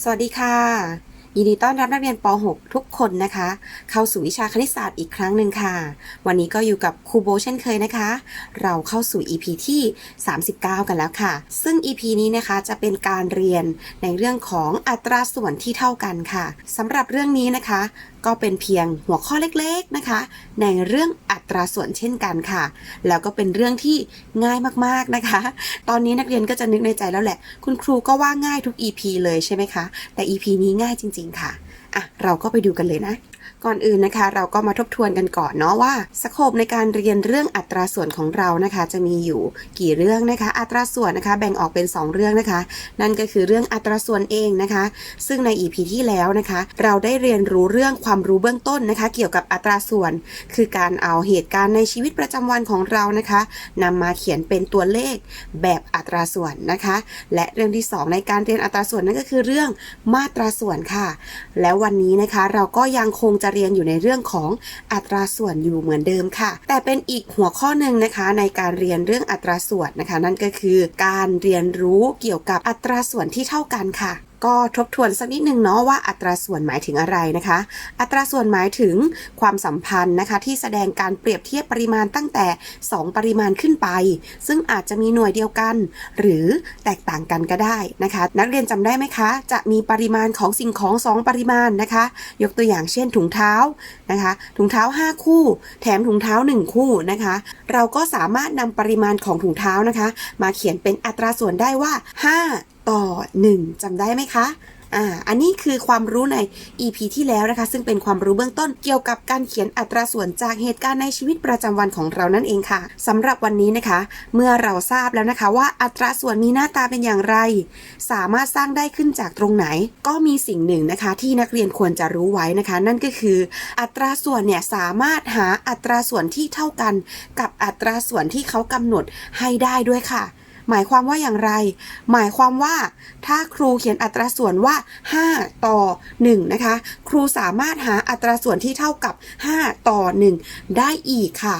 สวัสดีค่ะยินดีต้อนรับนักเรียนป .6 ทุกคนนะคะ เข้าสู่วิชาคณิตศาสตร์อีกครั้งหนึ่งค่ะ วันนี้ก็อยู่กับครูโบเช่นเคยนะคะ เราเข้าสู่ EP ที่ 39 กันแล้วค่ะ ซึ่ง EP นี้นะคะจะเป็นการเรียนในเรื่องของอัตราส่วนที่เท่ากันค่ะสำหรับเรื่องนี้นะคะ ก็เป็นเพียงหัวข้อเล็กๆนะคะ ในเรื่องอัตราส่วนเช่นกันค่ะ แล้วก็เป็นเรื่องที่ง่ายมากๆนะคะ ตอนนี้นักเรียนก็จะนึกในใจแล้วแหละ คุณครูก็ว่าง่ายทุก EP เลยใช่ไหมคะ แต่ EP นี้ง่ายจริง ๆ ค่ะอะ เราก็ไปดูกันเลยนะ ก่อนอื่นนะคะ เราก็มาทบทวนกันก่อนเนาะว่าสโคปในการเรียนเรื่องอัตราส่วนของเรานะคะ จะมีอยู่กี่เรื่องนะคะ อัตราส่วนนะคะแบ่งออกเป็น 2 เรื่องนะคะ นั่นก็คือเรื่องอัตราส่วนเองนะคะ ซึ่งใน EP ที่แล้วนะคะ เราได้เรียนรู้เรื่องความรู้เบื้องต้นนะคะ เกี่ยวกับอัตราส่วน คือการเอาเหตุการณ์ในชีวิตประจำวันของเรานะคะนำมาเขียนเป็นตัวเลขแบบอัตราส่วนนะคะ และเรื่องที่ 2 ในการเรียนอัตราส่วนนั่นก็คือเรื่องมาตราส่วนค่ะ แล้ววันนี้นะคะเราก็ยังคงจะเรียนอยู่ในเรื่องของอัตราส่วนอยู่เหมือนเดิมค่ะ แต่เป็นอีกหัวข้อหนึ่งนะคะในการเรียนเรื่องอัตราส่วนนะคะ นั่นก็คือการเรียนรู้เกี่ยวกับอัตราส่วนที่เท่ากันค่ะ ก็ทบทวนสักนิดหนึ่งเนาะว่าอัตราส่วนหมายถึงอะไรนะคะ อัตราส่วนหมายถึงความสัมพันธ์นะคะ ที่แสดงการเปรียบเทียบปริมาณตั้งแต่ 2 ปริมาณขึ้นไป ซึ่งอาจจะมีหน่วยเดียวกัน หรือแตกต่างกันก็ได้นะคะ นักเรียนจำได้ไหมคะ จะมีปริมาณของสิ่งของ 2 ปริมาณนะคะ ยกตัวอย่างเช่นถุงเท้านะคะ ถุงเท้า 5 คู่ แถมถุงเท้า 1 คู่นะคะ เราก็สามารถนำปริมาณของถุงเท้านะคะ มาเขียนเป็นอัตราส่วนได้ว่า 5 ต่อ 1จำได้ไหมคะอ่าอันนี้คือความรู้ใน EP ที่แล้วนะคะ ซึ่งเป็นความรู้เบื้องต้นเกี่ยวกับการเขียนอัตราส่วนจากเหตุการณ์ในชีวิตประจำวันของเรานั่นเองค่ะสำหรับวันนี้นะคะ เมื่อเราทราบแล้วนะคะว่าอัตราส่วนมีหน้าตาเป็นอย่างไร สามารถสร้างได้ขึ้นจากตรงไหน ก็มีสิ่งหนึ่งนะคะ ที่นักเรียนควรจะรู้ไว้นะคะ นั่นก็คือ อัตราส่วนเนี่ยสามารถหาอัตราส่วนที่เท่ากัน กับอัตราส่วนที่เขากำหนดให้ได้ด้วยค่ะ หมายความว่าอย่างไร หมายความว่าถ้าครูเขียนอัตราส่วนว่า 5 ต่อ 1 นะคะ ครูสามารถหาอัตราส่วนที่เท่ากับ 5 ต่อ 1 ได้อีกค่ะ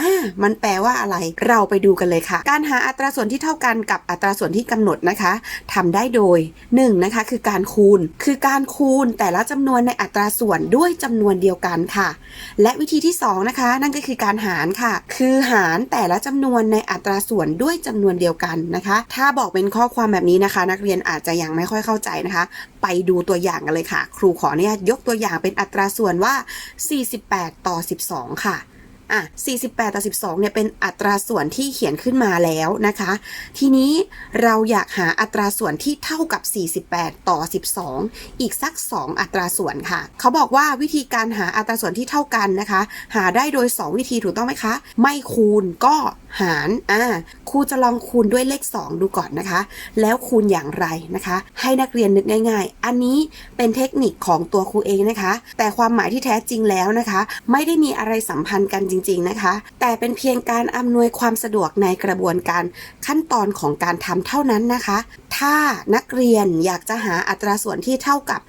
อ่ามันแปลว่าอะไรเราไปดูกันเลยค่ะ การหาอัตราส่วนที่เท่ากันกับอัตราส่วนที่กำหนดนะคะทำได้โดย1นะคะคือการคูณ คือการคูณแต่ละจำนวนในอัตราส่วนด้วยจำนวนเดียวกันค่ะ และวิธีที่ 2 นะคะ นั่นก็คือการหารค่ะ คือหารแต่ละจำนวนในอัตราส่วนด้วยจำนวนเดียวกันนะคะ ถ้าบอกเป็นข้อความแบบนี้นะคะ นักเรียนอาจจะยังไม่ค่อยเข้าใจนะคะ ไปดูตัวอย่างกันเลยค่ะ ครูขออนุญาตยกตัวอย่างเป็นอัตราส่วนว่า 48 ต่อ 12 ค่ะ อะ48ต่อ12เนี่ยเป็นอัตราส่วนที่เขียนขึ้นมาแล้วนะคะ ทีนี้เราอยากหาอัตราส่วนที่เท่ากับ 48 ต่อ 12 อีกสัก 2 อัตราส่วนค่ะ เขาบอกว่าวิธีการหาอัตราส่วนที่เท่ากันนะคะ หาได้โดย 2 วิธีถูกต้องไหมคะ ไม่คูณก็ หารอ่าครูจะลองคูณด้วยเลข 2 ดูก่อนนะคะ แล้วคูณอย่างไรนะคะ ให้นักเรียนนึกง่าย ๆ อันนี้เป็นเทคนิคของตัวครูเองนะคะ แต่ความหมายที่แท้จริงแล้วนะคะ ไม่ได้มีอะไรสัมพันธ์กันจริง ๆนะคะ แต่เป็นเพียงการอำนวยความสะดวกในกระบวนการขั้นตอนของการทำเท่านั้นนะคะ ถ้านักเรียนอยากจะหาอัตราส่วนที่เท่ากับ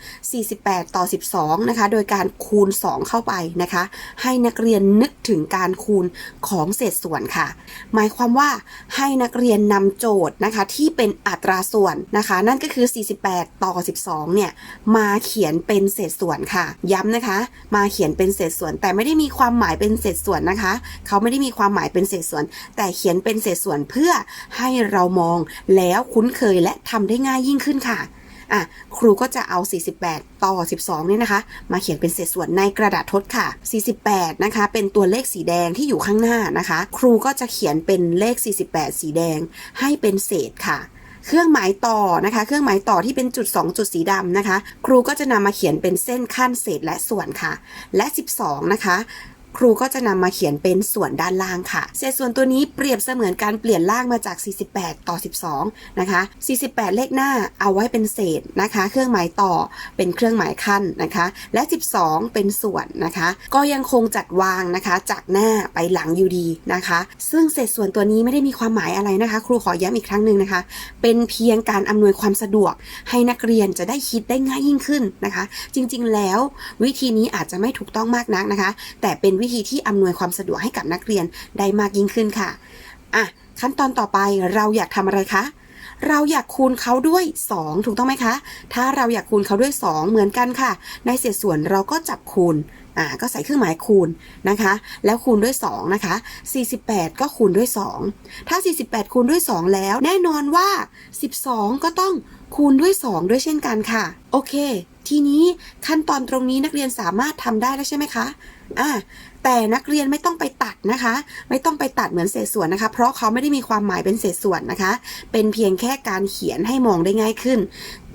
48 ต่อ 12 นะคะ โดยการคูณ 2 เข้าไปนะคะ ให้นักเรียนนึกถึงการคูณของเศษส่วนค่ะหมายความว่าให้นักเรียนนำโจทย์นะคะที่เป็นอัตราส่วนนะคะ นั่นก็คือ 48 ต่อ 12 เนี่ยมาเขียนเป็นเศษส่วนค่ะ ย้ำนะคะ มาเขียนเป็นเศษส่วน แต่ไม่ได้มีความหมายเป็นเศษส่วนนะคะ เขาไม่ได้มีความหมายเป็นเศษส่วน แต่เขียนเป็นเศษส่วนเพื่อให้เรามองแล้วคุ้นเคยและทำได้ง่ายยิ่งขึ้นค่ะ อะครูก็จะเอา 48 ต่อ 12 เนี่ยนะคะ มาเขียนเป็นเศษส่วนในกระดาษทดค่ะ 48 นะคะ เป็นตัวเลขสีแดงที่อยู่ข้างหน้านะคะ ครูก็จะเขียนเป็นเลข 48 สีแดงให้เป็นเศษค่ะเครื่องหมายต่อนะคะ เครื่องหมายต่อที่เป็นจุด 2 จุดสีดำนะคะ ครูก็จะนำมาเขียนเป็นเส้นขั้นเศษและส่วนค่ะ และ 12 นะคะ ครูก็จะนำมาเขียนเป็นส่วนด้านล่างค่ะ เศษส่วนตัวนี้เปรียบเสมือนการเปลี่ยนล่างมาจาก 48 ต่อ 12 นะคะ 48 เลขหน้าเอาไว้เป็นเศษนะคะ เครื่องหมายต่อเป็นเครื่องหมายขั้นนะคะ และ 12 เป็นส่วนนะคะ ก็ยังคงจัดวางนะคะ จากหน้าไปหลังอยู่ดีนะคะ ซึ่งเศษส่วนตัวนี้ไม่ได้มีความหมายอะไรนะคะ ครูขอย้ำอีกครั้งหนึ่งนะคะ เป็นเพียงการอำนวยความสะดวก ให้นักเรียนจะได้คิดได้ง่ายยิ่งขึ้นนะคะ จริงๆ แล้ววิธีนี้อาจจะไม่ถูกต้องมากนักนะคะ แต่เป็นวิธีที่อำนวยความสะดวกให้กับนักเรียนได้มากยิ่งขึ้นค่ะอะขั้นตอนต่อไปเราอยากทำอะไรคะเราอยากคูณเขาด้วย 2 ถูกต้องไหมคะ ถ้าเราอยากคูณเขาด้วย 2 เหมือนกันค่ะ ในเศษส่วนเราก็จับคูณ อ่า ก็ใส่เครื่องหมายคูณนะคะ แล้วคูณด้วย 2 นะคะ 48 ก็คูณด้วย 2 ถ้า 48 คูณด้วย 2 แล้ว แน่นอนว่า 12 ก็ต้องคูณด้วย 2 ด้วยเช่นกันค่ะ โอเค ทีนี้ขั้นตอนตรงนี้นักเรียนสามารถทำได้แล้วใช่ไหมคะ อ่า แต่นักเรียนไม่ต้องไปตัดนะคะ ไม่ต้องไปตัดเหมือนเศษส่วนนะคะ เพราะเขาไม่ได้มีความหมายเป็นเศษส่วนนะคะ เป็นเพียงแค่การเขียนให้มองได้ง่ายขึ้น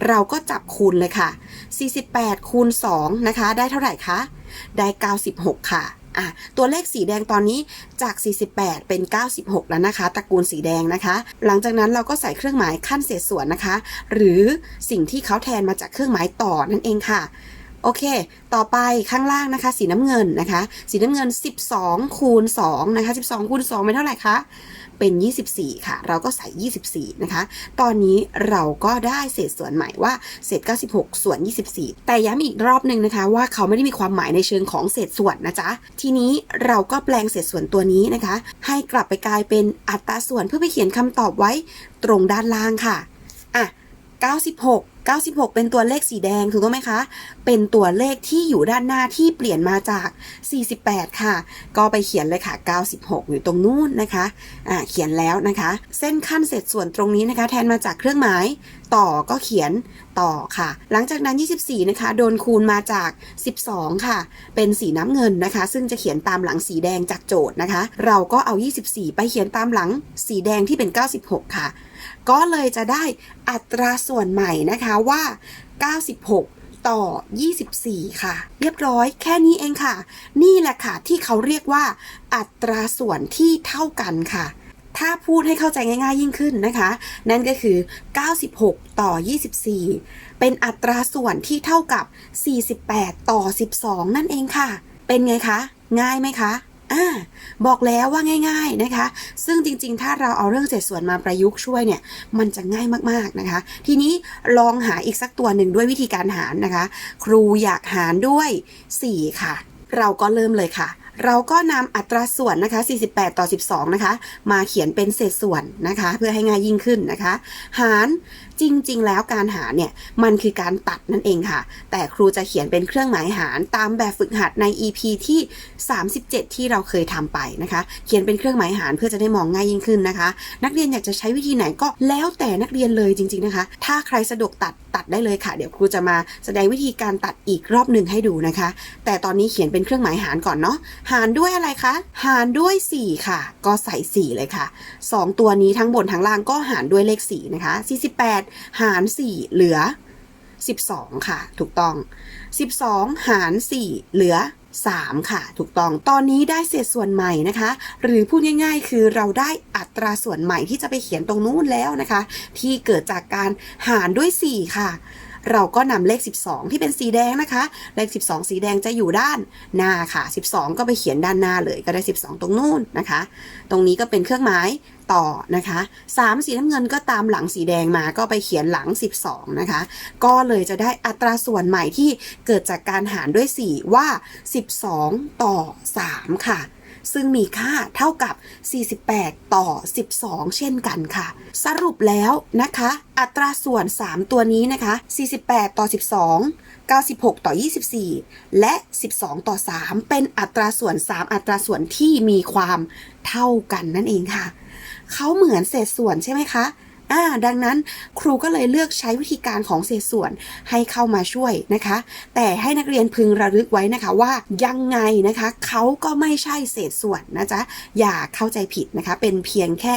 เราก็จับคูณเลยค่ะ 48 คูณ 2 นะคะ ได้เท่าไหร่คะ ได้ 96 ค่ะอะตัวเลขสีแดงตอนนี้จาก 48 เป็น 96 แล้วนะคะ ตระกูลสีแดงนะคะ หลังจากนั้นเราก็ใส่เครื่องหมายขั้นเศษส่วนนะคะ หรือสิ่งที่เขาแทนมาจากเครื่องหมายต่อนั่นเองค่ะ โอเค ต่อไปข้างล่างนะคะ สีน้ำเงินนะคะ สีน้ำเงิน 12 คูณ2นะคะ 12 คูณ2เป็นเท่าไหร่คะ เป็น 24 ค่ะ เราก็ใส่ 24 นะคะ ตอนนี้เราก็ได้เศษส่วนใหม่ว่าเศษ 96 ส่วน 24 แต่ย้ำอีกรอบหนึ่งนะคะ ว่าเขาไม่ได้มีความหมายในเชิงของเศษส่วนนะจ๊ะ ทีนี้เราก็แปลงเศษส่วนตัวนี้นะคะ ให้กลับไปกลายเป็นอัตราส่วนเพื่อไปเขียนคำตอบไว้ตรงด้านล่างค่ะ 96 96 เป็นตัวเลขสีแดงถูกต้องไหมคะ เป็นตัวเลขที่อยู่ด้านหน้าที่เปลี่ยนมาจาก 48 ค่ะ ก็ไปเขียนเลยค่ะ 96 อยู่ตรงนู้นนะคะ อ่า เขียนแล้วนะคะ เส้นขั้นเศษส่วนตรงนี้นะคะ แทนมาจากเครื่องหมายต่อก็เขียนต่อค่ะ หลังจากนั้น 24 นะคะ โดนคูณมาจาก 12 ค่ะ เป็นสีน้ำเงินนะคะ ซึ่งจะเขียนตามหลังสีแดงจากโจทย์นะคะ เราก็เอา 24 ไปเขียนตามหลังสีแดงที่เป็น 96 ค่ะ ก็เลยจะได้อัตราส่วนใหม่นะคะว่า 96ต่อ 24 ค่ะ เรียบร้อยแค่นี้เองค่ะ นี่แหละค่ะ ที่เขาเรียกว่า อัตราส่วนที่เท่ากันค่ะ ถ้าพูดให้เข้าใจง่ายๆยิ่งขึ้นนะคะ นั่นก็คือ 96 ต่อ 24 เป็นอัตราส่วนที่เท่ากับ 48 ต่อ 12 นั่นเองค่ะ เป็นไงคะ ง่ายไหมคะ อ่าบอกแล้วว่าง่าย ๆนะคะ ซึ่งจริงๆ ถ้าเราเอาเรื่องเศษส่วนมาประยุกต์ช่วยเนี่ย มันจะง่ายมากๆนะคะ ทีนี้ลองหาอีกสักตัวหนึ่งด้วยวิธีการหารนะคะ ครูอยากหารด้วย 4 ค่ะ เราก็เริ่มเลยค่ะ เราก็นำอัตราส่วนนะคะ 48 ต่อ 12 นะคะ มาเขียนเป็นเศษส่วนนะคะ เพื่อให้ง่ายยิ่งขึ้นนะคะ หารจริง ๆ แล้วการหารเนี่ย มันคือการตัดนั่นเองค่ะ แต่ครูจะเขียนเป็นเครื่องหมายหารตามแบบฝึกหัดใน EP ที่ 37 ที่เราเคยทำไปนะคะ เขียนเป็นเครื่องหมายหารเพื่อจะได้มองง่ายยิ่งขึ้นนะคะ นักเรียนอยากจะใช้วิธีไหนก็แล้วแต่นักเรียนเลยจริง ๆ นะคะ ถ้าใครสะดวกตัดตัดได้เลยค่ะ เดี๋ยวครูจะมาแสดงวิธีการตัดอีกรอบหนึ่งให้ดูนะคะ แต่ตอนนี้เขียนเป็นเครื่องหมายหารก่อนเนาะหารด้วยอะไรคะ หารด้วย 4 ค่ะ ก็ใส่ 4 เลยค่ะ 2 ตัวนี้ทั้งบนทั้งล่างก็หารด้วยเลข 4 นะคะ 48 หาร 4 เหลือ 12 ค่ะ ถูกต้อง 12 หาร 4 เหลือ 3 ค่ะ ถูกต้อง ตอนนี้ได้เศษส่วนใหม่นะคะ หรือพูดง่าย ๆ คือเราได้อัตราส่วนใหม่ที่จะไปเขียนตรงนู้นแล้วนะคะ ที่เกิดจากการหารด้วย 4 ค่ะ เราก็นำเลข 12 ที่เป็นสีแดงนะคะ เลข 12 สีแดงจะอยู่ด้านหน้าค่ะ 12 ก็ไปเขียนด้านหน้าเลยก็ได้ 12 ตรงนู้นนะคะ ตรงนี้ก็เป็นเครื่องหมายต่อนะคะ3สีน้ำเงินก็ตามหลังสีแดงมาก็ไปเขียนหลัง 12 นะคะ ก็เลยจะได้อัตราส่วนใหม่ที่เกิดจากการหารด้วย 4 ว่า 12 ต่อ 3 ค่ะ ซึ่งมีค่าเท่ากับ 48 ต่อ 12 เช่นกันค่ะ สรุปแล้วนะคะ อัตราส่วน 3 ตัวนี้นะคะ 48 ต่อ 12 96 ต่อ 24 และ 12 ต่อ 3 เป็นอัตราส่วน 3 อัตราส่วนที่มีความเท่ากันนั่นเองค่ะ เขาเหมือนเศษส่วนใช่ไหมคะ อ่าดังนั้นครูก็เลยเลือกใช้วิธีการของเศษส่วนให้เข้ามาช่วยนะคะ แต่ให้นักเรียนพึงระลึกไว้นะคะว่ายังไงนะคะเขาก็ไม่ใช่เศษส่วนนะจ๊ะอย่าเข้าใจผิดนะคะ เป็นเพียงแค่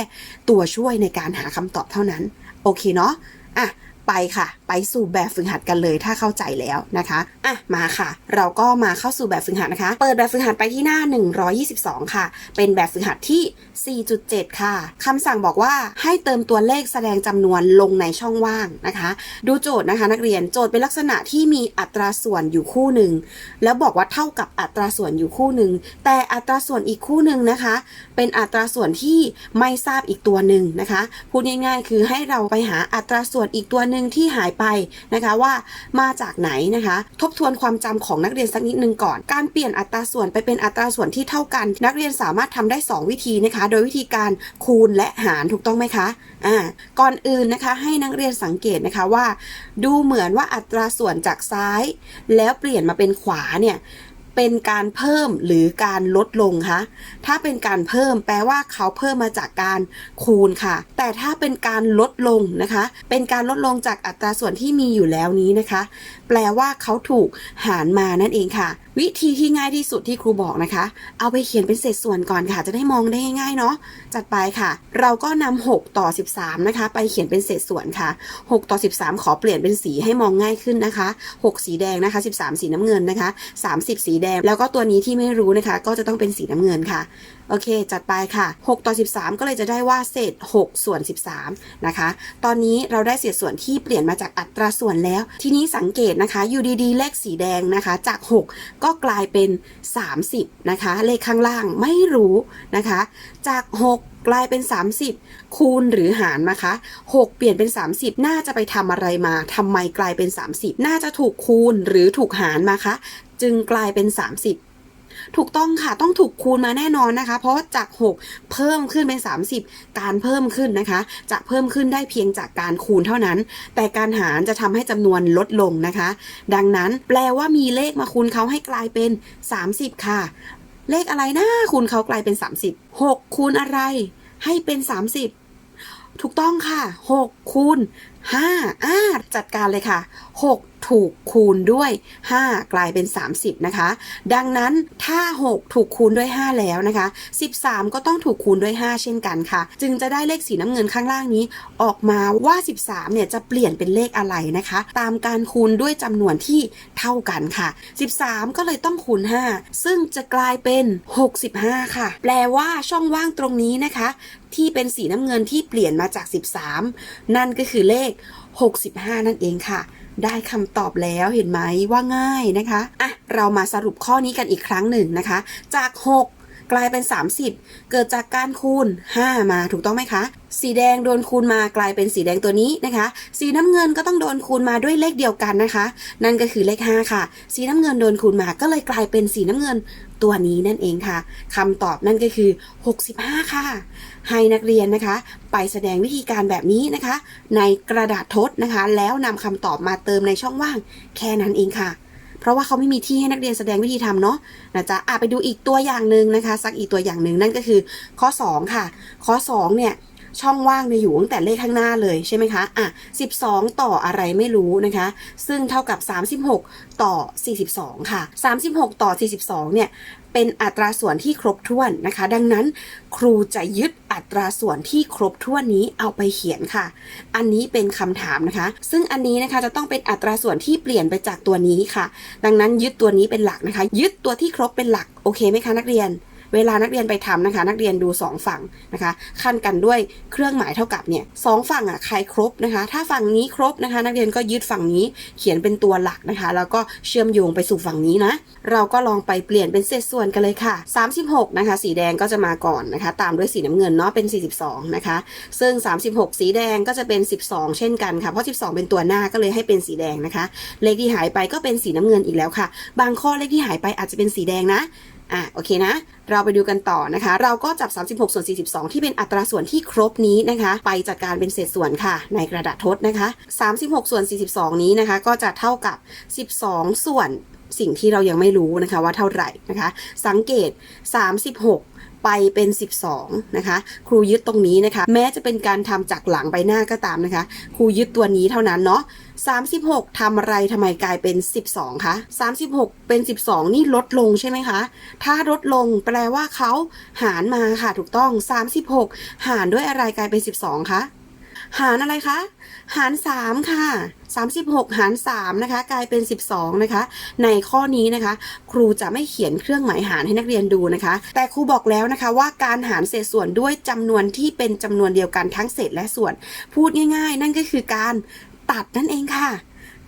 ตัวช่วยในการหาคำตอบเท่านั้น โอเคเนาะอะ ไปค่ะ ไปสู่แบบฝึกหัดกันเลยถ้าเข้าใจแล้วนะคะอะมาค่ะ เราก็มาเข้าสู่แบบฝึกหัดนะคะ เปิดแบบฝึกหัดไปที่หน้า 122 ค่ะ เป็นแบบฝึกหัดที่ 4.7 ค่ะคำสั่งบอกว่าให้เติมตัวเลขแสดงจำนวนลงในช่องว่างนะคะ ดูโจทย์นะคะ นักเรียนโจทย์เป็นลักษณะที่มีอัตราส่วนอยู่คู่หนึ่งแล้วบอกว่าเท่ากับอัตราส่วนอยู่คู่หนึ่งแต่อัตราส่วนอีกคู่หนึ่งนะคะ เป็นอัตราส่วนที่ไม่ทราบอีกตัวหนึ่งนะคะ พูดง่ายๆ คือให้เราไปหาอัตราส่วนอีกตัวหนึ่งหนึ่งที่หายไปนะคะว่ามาจากไหนนะคะ ทบทวนความจำของนักเรียนสักนิดนึงก่อน การเปลี่ยนอัตราส่วนไปเป็นอัตราส่วนที่เท่ากัน นักเรียนสามารถทำได้ 2 วิธีนะคะ โดยวิธีการคูณและหารถูกต้องไหมคะอ่าก่อนอื่นนะคะให้นักเรียนสังเกตนะคะว่า ดูเหมือนว่าอัตราส่วนจากซ้าย แล้วเปลี่ยนมาเป็นขวาเนี่ย เป็นการเพิ่มหรือการลดลงคะ ถ้าเป็นการเพิ่มแปลว่าเขาเพิ่มมาจากการคูณค่ะ แต่ถ้าเป็นการลดลงนะคะ เป็นการลดลงจากอัตราส่วนที่มีอยู่แล้วนี้นะคะแปลว่าเขาถูกหารมานั่นเองค่ะ วิธีที่ง่ายที่สุดที่ครูบอกนะคะ เอาไปเขียนเป็นเศษส่วนก่อนค่ะ จะได้มองได้ง่ายๆเนาะจัดไปค่ะ เราก็นำ6ต่อ 13 นะคะ ไปเขียนเป็นเศษส่วนค่ะ 6 ต่อ 13 ขอเปลี่ยนเป็นสีให้มองง่ายขึ้นนะคะ 6 สีแดงนะคะ 13 สีน้ำเงินนะคะ 30 สีแดง แล้วก็ตัวนี้ที่ไม่รู้นะคะ ก็จะต้องเป็นสีน้ำเงินค่ะ โอเค จัดไปค่ะ 6 ต่อ 13 ก็เลยจะได้ว่าเศษ 6 ส่วน 13 นะคะ ตอนนี้เราได้เศษส่วนที่เปลี่ยนมาจากอัตราส่วนแล้ว ทีนี้สังเกตนะคะ อยู่ดีๆ เลขสีแดงนะคะ จาก 6 ก็กลายเป็น 30 นะคะ เลขข้างล่างไม่รู้นะคะ จาก 6กลายเป็น 30 คูณหรือหารนะคะ 6 เปลี่ยนเป็น 30 น่าจะไปทำอะไรมาทำไมกลายเป็น 30 น่าจะถูกคูณหรือถูกหารมาคะ จึงกลายเป็น 30 ถูกต้องค่ะต้องถูกคูณมาแน่นอนนะคะ เพราะจาก 6 เพิ่มขึ้นเป็น 30 การเพิ่มขึ้นนะคะ จะเพิ่มขึ้นได้เพียงจากการคูณเท่านั้น แต่การหารจะทำให้จำนวนลดลงนะคะ ดังนั้นแปลว่ามีเลขมาคูณเขาให้กลายเป็น 30 ค่ะ เลขอะไรนะคูณเขากลายเป็น 30 6 คูณอะไร ให้เป็น 30ถูกต้องค่ะ 6 คูณ5อ่าจัดการเลยค่ะ 6 ถูกคูณด้วย 5 กลายเป็น 30 นะคะ ดังนั้นถ้า 6 ถูกคูณด้วย 5 แล้วนะคะ 13 ก็ต้องถูกคูณด้วย 5 เช่นกันค่ะ จึงจะได้เลขสีน้ำเงินข้างล่างนี้ ออกมาว่า 13 เนี่ยจะเปลี่ยนเป็นเลขอะไรนะคะ ตามการคูณด้วยจำนวนที่เท่ากันค่ะ 13 ก็เลยต้องคูณ 5 ซึ่งจะกลายเป็น 65 ค่ะ แปลว่าช่องว่างตรงนี้นะคะ ที่เป็นสีน้ำเงินที่เปลี่ยนมาจาก 13 นั่นก็คือเลข 65 นั่นเองค่ะ ได้คำตอบแล้วเห็นไหมว่าง่ายนะคะอะเรามาสรุปข้อนี้กันอีกครั้งหนึ่งนะคะ จาก 6 กลายเป็น 30 เกิดจากการคูณ 5 มาถูกต้องไหมคะ สีแดงโดนคูณมากลายเป็นสีแดงตัวนี้นะคะ สีน้ำเงินก็ต้องโดนคูณมาด้วยเลขเดียวกันนะคะ นั่นก็คือเลข 5 ค่ะ สีน้ำเงินโดนคูณมาก็เลยกลายเป็นสีน้ำเงิน ตัวนี้นั่นเองค่ะคำตอบนั่นก็คือ 65 ค่ะ ให้นักเรียนนะคะ ไปแสดงวิธีการแบบนี้นะคะ ในกระดาษทดนะคะ แล้วนำคำตอบมาเติมในช่องว่าง แค่นั้นเองค่ะ เพราะว่าเขาไม่มีที่ให้นักเรียนแสดงวิธีทำเนาะนะจ๊ะอะไปดูอีกตัวอย่างหนึ่งนะคะ สักอีกตัวอย่างหนึ่งนั่นก็คือข้อ 2 ค่ะ ข้อ2เนี่ย ช่องว่างเนี่ยอยู่ตั้งแต่เลขข้างหน้าเลยใช่ไหมคะอะ12 ต่ออะไรไม่รู้นะคะ ซึ่งเท่ากับ 36 ต่อ 42 ค่ะ 36 ต่อ 42 เนี่ยเป็นอัตราส่วนที่ครบถ้วนนะคะ ดังนั้นครูจะยึดอัตราส่วนที่ครบถ้วนนี้เอาไปเขียนค่ะ อันนี้เป็นคำถามนะคะ ซึ่งอันนี้นะคะจะต้องเป็นอัตราส่วนที่เปลี่ยนไปจากตัวนี้ค่ะ ดังนั้นยึดตัวนี้เป็นหลักนะคะ ยึดตัวที่ครบเป็นหลักโอเคไหมคะนักเรียน เวลานักเรียนไปทำนะคะ นักเรียนดู 2 ฝั่งนะคะ ขั้นกันด้วยเครื่องหมายเท่ากับเนี่ยสองฝั่งอะใครครบนะคะ ถ้าฝั่งนี้ครบนะคะ นักเรียนก็ยึดฝั่งนี้เขียนเป็นตัวหลักนะคะ แล้วก็เชื่อมโยงไปสู่ฝั่งนี้นะ เราก็ลองไปเปลี่ยนเป็นเศษส่วนกันเลยค่ะ 36 นะคะ สีแดงก็จะมาก่อนนะคะ ตามด้วยสีน้ำเงินเนาะเป็น 42 นะคะ ซึ่ง 36 สีแดงก็จะเป็น 12 เช่นกันค่ะ เพราะ 12 เป็นตัวหน้าก็เลยให้เป็นสีแดงนะคะ เลขที่หายไปก็เป็นสีน้ำเงินอีกแล้วค่ะ บางข้อเลขที่หายไปอาจจะเป็นสีแดงนะ อะโอเคนะ เราไปดูกันต่อนะคะ เราก็จับ 36 ส่วน 42 ที่เป็นอัตราส่วนที่ครบนี้นะคะ ไปจัดการเป็นเศษส่วนค่ะ ในกระดาษทดนะคะ 36 ส่วน 42 นี้นะคะ ก็จะเท่ากับ 12 ส่วนสิ่งที่เรายังไม่รู้นะคะว่าเท่าไหร่นะคะ สังเกต 36 ไปเป็น 12 นะคะ ครูยึดตรงนี้นะคะ แม้จะเป็นการทำจากหลังไปหน้าก็ตามนะคะ ครูยึดตัวนี้เท่านั้นเนาะ36ทำอะไรทำไมกลายเป็น 12 คะ 36 เป็น 12 นี่ลดลงใช่ไหมคะ ถ้าลดลงแปลว่าเขาหารมาค่ะถูกต้อง 36 หารด้วยอะไรกลายเป็น 12 คะ หารอะไรคะ หาร 3 ค่ะ 36 หาร 3 นะคะ กลายเป็น 12 นะคะ ในข้อนี้นะคะ ครูจะไม่เขียนเครื่องหมายหารให้นักเรียนดูนะคะ แต่ครูบอกแล้วนะคะว่าการหารเศษส่วนด้วยจำนวนที่เป็นจำนวนเดียวกันทั้งเศษและส่วน พูดง่าย ๆ นั่นก็คือการตัดนั่นเองค่ะ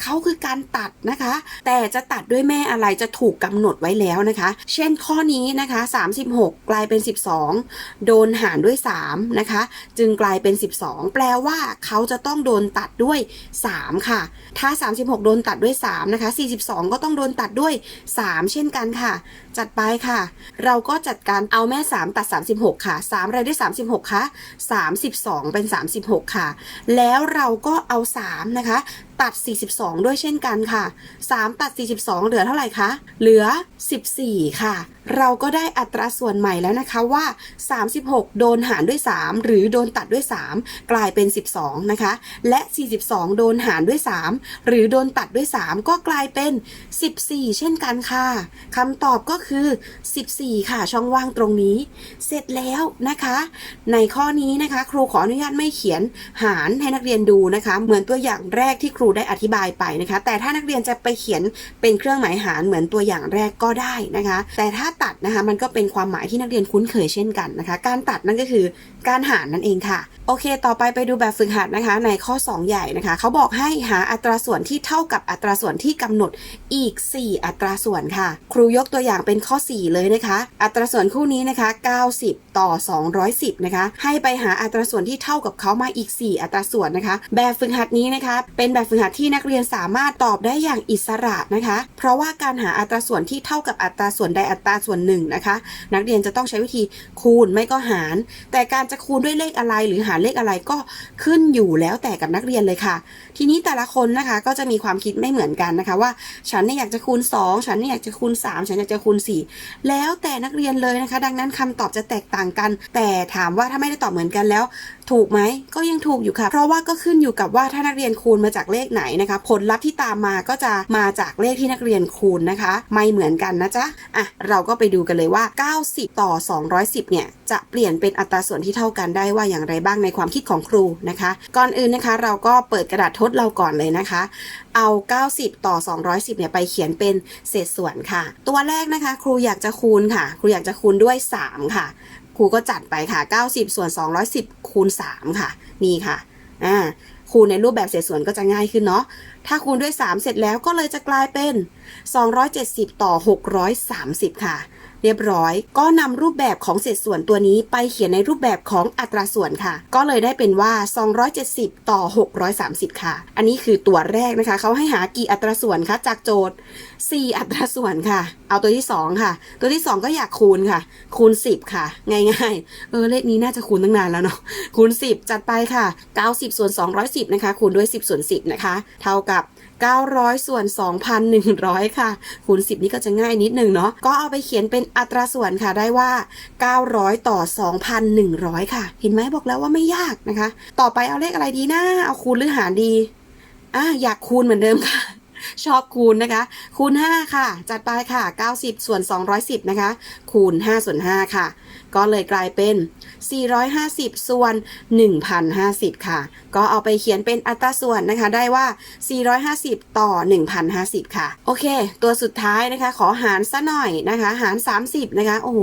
เขาคือการตัดนะคะ แต่จะตัดด้วยแม่อะไรจะถูกกำหนดไว้แล้วนะคะ เช่นข้อนี้นะคะ 36 กลายเป็น 12 โดนหารด้วย 3 นะคะ จึงกลายเป็น 12 แปลว่าเขาจะต้องโดนตัดด้วย 3 ค่ะ ถ้า 36 โดนตัดด้วย 3 นะคะ 42 ก็ต้องโดนตัดด้วย 3 เช่นกันค่ะ จัดไปค่ะ เราก็จัดการเอาแม่ 3 ตัด 36 ค่ะ 3 อะไรด้วย36 คะ32 เป็น 36 ค่ะ แล้วเราก็เอา 3 นะคะ ตัด 42 ด้วยเช่นกันค่ะ 3 ตัด 42 เหลือเท่าไหร่คะ เหลือ 14 ค่ะ เราก็ได้อัตราส่วนใหม่แล้วนะคะว่า 36 โดนหารด้วย 3 หรือโดนตัดด้วย 3 กลายเป็น 12 นะคะ และ 42 โดนหารด้วย 3 หรือโดนตัดด้วย 3 ก็กลายเป็น 14 เช่นกันค่ะคำตอบก็คือ 14 ค่ะ ช่องว่างตรงนี้ เสร็จแล้วนะคะ ในข้อนี้นะคะ ครูขออนุญาตไม่เขียนหารให้นักเรียนดูนะคะ เหมือนตัวอย่างแรกที่ครูได้อธิบายไปนะคะ แต่ถ้านักเรียนจะไปเขียนเป็นเครื่องหมายหารเหมือนตัวอย่างแรกก็ได้นะคะ แต่ถ้าตัดนะคะมันก็เป็นความหมายที่นักเรียนคุ้นเคยเช่นกันนะคะ การตัดนั่นก็คือการหารนั่นเองค่ะ โอเค ต่อไปไปดูแบบฝึกหัดนะคะ ในข้อ 2 ใหญ่นะคะเขาบอกให้หาอัตราส่วนที่เท่ากับอัตราส่วนที่กำหนดอีก 4 อัตราส่วนค่ะ ครูยกตัวอย่างเป็นข้อ 4 เลยนะคะ อัตราส่วนคู่นี้นะคะ 90 ต่อ 210 นะคะ ให้ไปหาอัตราส่วนที่เท่ากับเขามาอีก 4 อัตราส่วนนะคะ แบบฝึกหัดนี้นะคะ เป็นแบบฝึกหัดที่นักเรียนสามารถตอบได้อย่างอิสระนะคะ เพราะว่าการหาอัตราส่วนที่เท่ากับอัตราส่วนใดอัตราส่วนหนึ่งนะคะ นักเรียนจะต้องใช้วิธีคูณไม่ก็หาร แต่การจะคูณด้วยเลขอะไรหรือหารเลขอะไรก็ขึ้นอยู่แล้วแต่กับนักเรียนเลยค่ะ ทีนี้แต่ละคนนะคะก็จะมีความคิดไม่เหมือนกันนะคะว่า ฉันเนี่ยอยากจะคูณ 2 ฉันเนี่ยอยากจะคูณ 3 ฉันอยากจะคูณ 4 แล้วแต่นักเรียนเลยนะคะ ดังนั้นคำตอบจะแตกต่างกัน แต่ถามว่าถ้าไม่ได้ตอบเหมือนกันแล้ว ถูกไหมก็ยังถูกอยู่ค่ะ เพราะว่าก็ขึ้นอยู่กับว่าถ้านักเรียนคูณมาจากเลขไหนนะคะ ผลลัพธ์ที่ตามมาก็จะมาจากเลขที่นักเรียนคูณนะคะ ไม่เหมือนกันนะจ๊ะอะเราก็ไปดูกันเลยว่า 90 ต่อ 210 เนี่ย จะเปลี่ยนเป็นอัตราส่วนที่เท่ากันได้ว่าอย่างไรบ้างในความคิดของครูนะคะ ก่อนอื่นนะคะ เราก็เปิดกระดาษทดเราก่อนเลยนะคะ เอา 90 ต่อ 210 เนี่ยไปเขียนเป็นเศษส่วนค่ะ ตัวแรกนะคะ ครูอยากจะคูณค่ะ ครูอยากจะคูณด้วย 3 ค่ะครูก็จัดไปค่ะ 90 ส่วน 210 คูณ3 ค่ะ นี่ค่ะอ่าคูณในรูปแบบเศษส่วนก็จะง่ายขึ้นเนาะ ถ้าคูณด้วย 3 เสร็จแล้วก็เลยจะกลายเป็น 270 ต่อ 630 ค่ะ เรียบร้อย ก็นำรูปแบบของเศษส่วนตัวนี้ไปเขียนในรูปแบบของอัตราส่วนค่ะ ก็เลยได้เป็นว่า 270 ต่อ 630 ค่ะ อันนี้คือตัวแรกนะคะ เขาให้หากี่อัตราส่วนคะจากโจทย์ 4 อัตราส่วนค่ะ เอาตัวที่ 2 ค่ะ ตัวที่ 2 ก็อยากคูณค่ะ คูณ 10 ค่ะ ง่ายๆ เออเลขนี้น่าจะคูณตั้งนานแล้วเนาะคูณ 10 จัดไปค่ะ 90 ส่วน 210 นะคะ คูณด้วย 10 ส่วน 10 นะคะ เท่ากับ 900 ส่วน 2,100 ค่ะ คูณ 10 นี่ก็จะง่ายนิดนึงเนาะ ก็เอาไปเขียนเป็นอัตราส่วนค่ะได้ว่า 900 ต่อ 2,100 ค่ะ เห็นไหมบอกแล้วว่าไม่ยากนะคะ ต่อไปเอาเลขอะไรดีนะ เอาคูณหรือหารดี อะอยากคูณเหมือนเดิมค่ะชอบคูณนะคะ คูณ 5 ค่ะ จัดไปค่ะ 90 ส่วน 210 นะคะ คูณ 5 ส่วน 5 ค่ะ ก็เลยกลายเป็น 450 ส่วน 1,050 ค่ะ ก็เอาไปเขียนเป็นอัตราส่วนนะคะ ได้ว่า 450 ต่อ 1,050 ค่ะ โอเค ตัวสุดท้ายนะคะ ขอหารซะหน่อยนะคะ หาร 30 นะคะ โอ้โห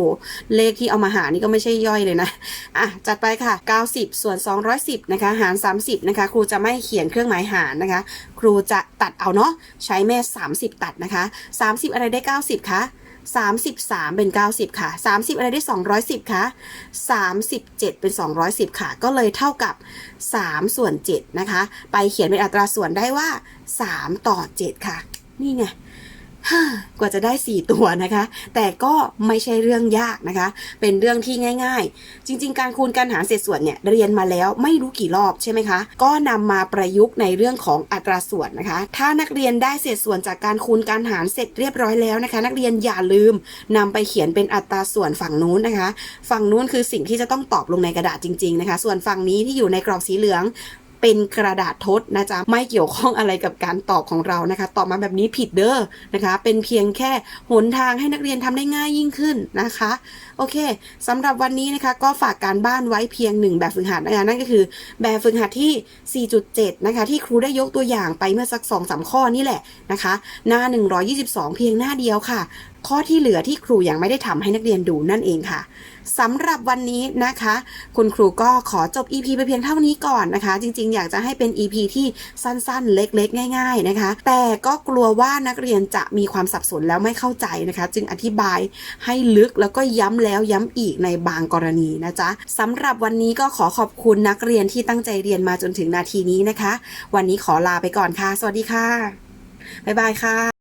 เลขที่เอามาหารนี่ก็ไม่ใช่ย่อยเลยนะ อะ จัดไปค่ะ 90 ส่วน 210 นะคะ หาร 30 นะคะ ครูจะไม่เขียนเครื่องหมายหารนะคะ ครูจะตัดเอาเนาะ ใช้แม่ 30 ตัดนะคะ 30 อะไรได้ 90 คะ 33 เป็น 90 ค่ะ 30 อะไรได้ 210 คะ 37 เป็น 210 ค่ะ ก็เลยเท่ากับ 3 ส่วน 7 นะคะ ไปเขียนเป็นอัตราส่วนได้ว่า 3 ต่อ 7 ค่ะ นี่ไง กว่าจะได้ 4 ตัวนะคะ แต่ก็ไม่ใช่เรื่องยากนะคะ เป็นเรื่องที่ง่าย ๆ จริง ๆ การคูณการหารเศษส่วนเนี่ย เรียนมาแล้วไม่รู้กี่รอบใช่ไหมคะ ก็นำมาประยุกต์ในเรื่องของอัตราส่วนนะคะ ถ้านักเรียนได้เศษส่วนจากการคูณการหารเสร็จเรียบร้อยแล้วนะคะ นักเรียนอย่าลืมนำไปเขียนเป็นอัตราส่วนฝั่งนู้นนะคะ ฝั่งนู้นคือสิ่งที่จะต้องตอบลงในกระดาษจริง ๆนะคะ ส่วนฝั่งนี้ที่อยู่ในกรอบสีเหลือง เป็นกระดาษทดนะจ๊ะไม่เกี่ยวข้องอะไรกับการตอบของเรานะคะ ตอบมาแบบนี้ผิดเด้อนะคะ เป็นเพียงแค่หนทางให้นักเรียนทำได้ง่ายยิ่งขึ้นนะคะ โอเคสำหรับวันนี้นะคะ ก็ฝากการบ้านไว้เพียงหนึ่งแบบฝึกหัดนะคะนั่นก็คือ แบบฝึกหัดที่ 4.7 นะคะ ที่ครูได้ยกตัวอย่างไปเมื่อสัก2อสข้อนี่แหละนะคะ หน้า 122 เพียงหน้าเดียวค่ะ ข้อที่เหลือที่ครูยังไม่ได้ทำให้นักเรียนดูนั่นเองค่ะสำหรับวันนี้นะคะ คุณครูก็ขอจบ EP ไปเพียงเท่านี้ก่อนนะคะ จริงๆ อยากจะให้เป็น EP ที่สั้นๆ เล็กๆ ง่าย ๆนะคะ แต่ก็กลัวว่านักเรียนจะมีความสับสนแล้วไม่เข้าใจนะคะ จึงอธิบายให้ลึกแล้วก็ย้ำแล้วย้ำอีกในบางกรณีนะจ๊ะสำหรับวันนี้ก็ขอขอบคุณนักเรียนที่ตั้งใจเรียนมาจนถึงนาทีนี้นะคะ วันนี้ขอลาไปก่อนค่ะ สวัสดีค่ะบ๊ายบายค่ะ